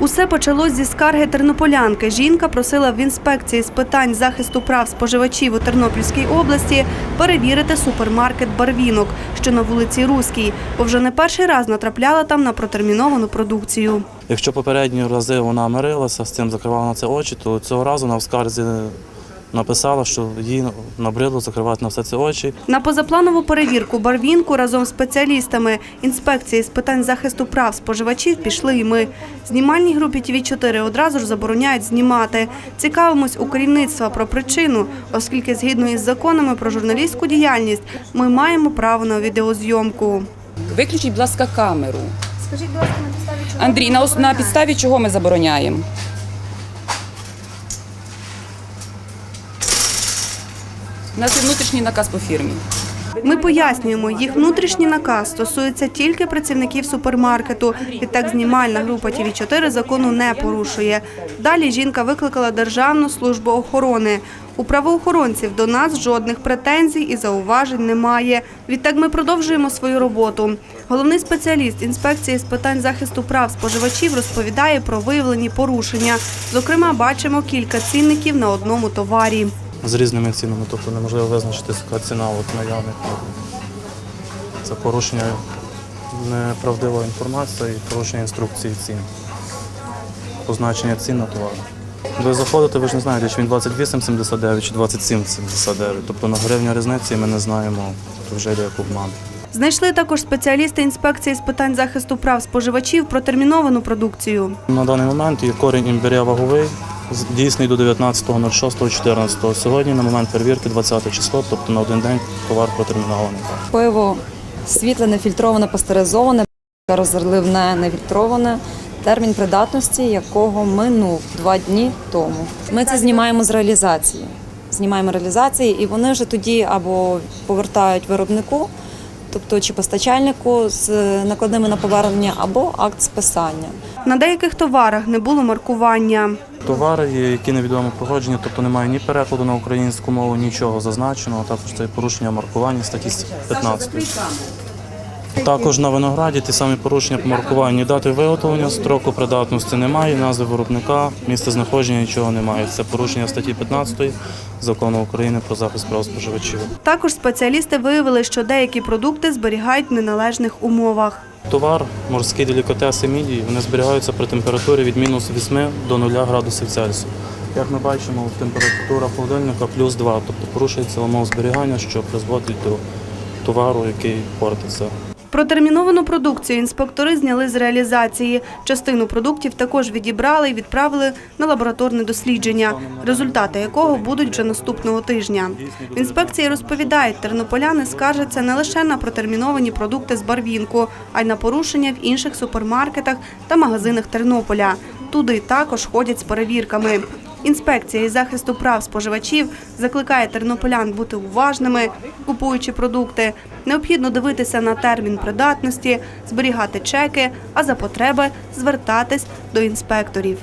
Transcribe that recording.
Усе почалось зі скарги тернополянки. Жінка просила в інспекції з питань захисту прав споживачів у Тернопільській області перевірити супермаркет Барвінок, що на вулиці Руській, бо вже не перший раз натрапляла там на протерміновану продукцію. Якщо попередні рази вона мирилася з цим, закривала на це очі, то цього разу вона в скарзі написала, що їй набридло закривати на все це очі. На позапланову перевірку Барвінку разом з спеціалістами інспекції з питань захисту прав споживачів пішли і ми. Знімальній групі ТВ 4 одразу ж забороняють знімати. Цікавимось у керівництва про причину, оскільки згідно із законами про журналістську діяльність ми маємо право на відеозйомку. Виключіть, будь ласка, камеру. Скажіть, будь ласка, на підставі чого? Андрій, на, ос- на підставі чого ми забороняємо? У нас є внутрішній наказ по фірмі. Ми пояснюємо, їх внутрішній наказ стосується тільки працівників супермаркету. Відтак знімальна група ТВ 4 закону не порушує. Далі жінка викликала Державну службу охорони. У правоохоронців до нас жодних претензій і зауважень немає. Відтак ми продовжуємо свою роботу. Головний спеціаліст інспекції з питань захисту прав споживачів розповідає про виявлені порушення. Зокрема, бачимо кілька цінників на одному товарі. З різними цінами, тобто неможливо визначити, яка ціна от наявних. Це порушення неправдива інформація і порушення інструкції цін. Позначення цін на товар. Ви заходите, ви ж не знаєте, чи він 28,79 чи 27,79. Тобто на гривню різниці ми не знаємо, то вже йде як обман. Знайшли також спеціалісти інспекції з питань захисту прав споживачів про терміновану продукцію. На даний момент є корінь імбиря ваговий, дійсний до 19.06.14. Сьогодні на момент перевірки 20 число, тобто на один день товар протермінований. Пиво світле, нефільтроване, пастеризоване, розливне, нефільтроване. Термін придатності якого минув два дні тому. Ми це знімаємо з реалізації. Знімаємо реалізації, і вони вже тоді або повертають виробнику, тобто чи постачальнику з накладними на повернення, або акт списання. На деяких товарах не було маркування. Товари, які невідомо походження, тобто немає ні перекладу на українську мову, нічого зазначеного. Також це порушення маркування статті 15. Також на винограді ті самі порушення по маркуванню дати виготовлення, строку придатності немає, назви виробника, місце знаходження нічого немає. Це порушення статті 15 закону України про захист прав споживачів. Також спеціалісти виявили, що деякі продукти зберігають в неналежних умовах. Товар, морські делікатеси мідії, вони зберігаються при температурі від мінус 8 до 0 градусів Цельсію. Як ми бачимо, температура холодильника плюс 2, тобто порушується умов зберігання, що призводить до товару, який портиться. Протерміновану продукцію інспектори зняли з реалізації. Частину продуктів також відібрали і відправили на лабораторне дослідження, результати якого будуть вже наступного тижня. В інспекції розповідають, тернополяни скаржаться не лише на протерміновані продукти з барвінку, а й на порушення в інших супермаркетах та магазинах Тернополя. Туди також ходять з перевірками. Інспекція із захисту прав споживачів закликає тернополян бути уважними, купуючи продукти. Необхідно дивитися на термін придатності, зберігати чеки, а за потреби звертатись до інспекторів.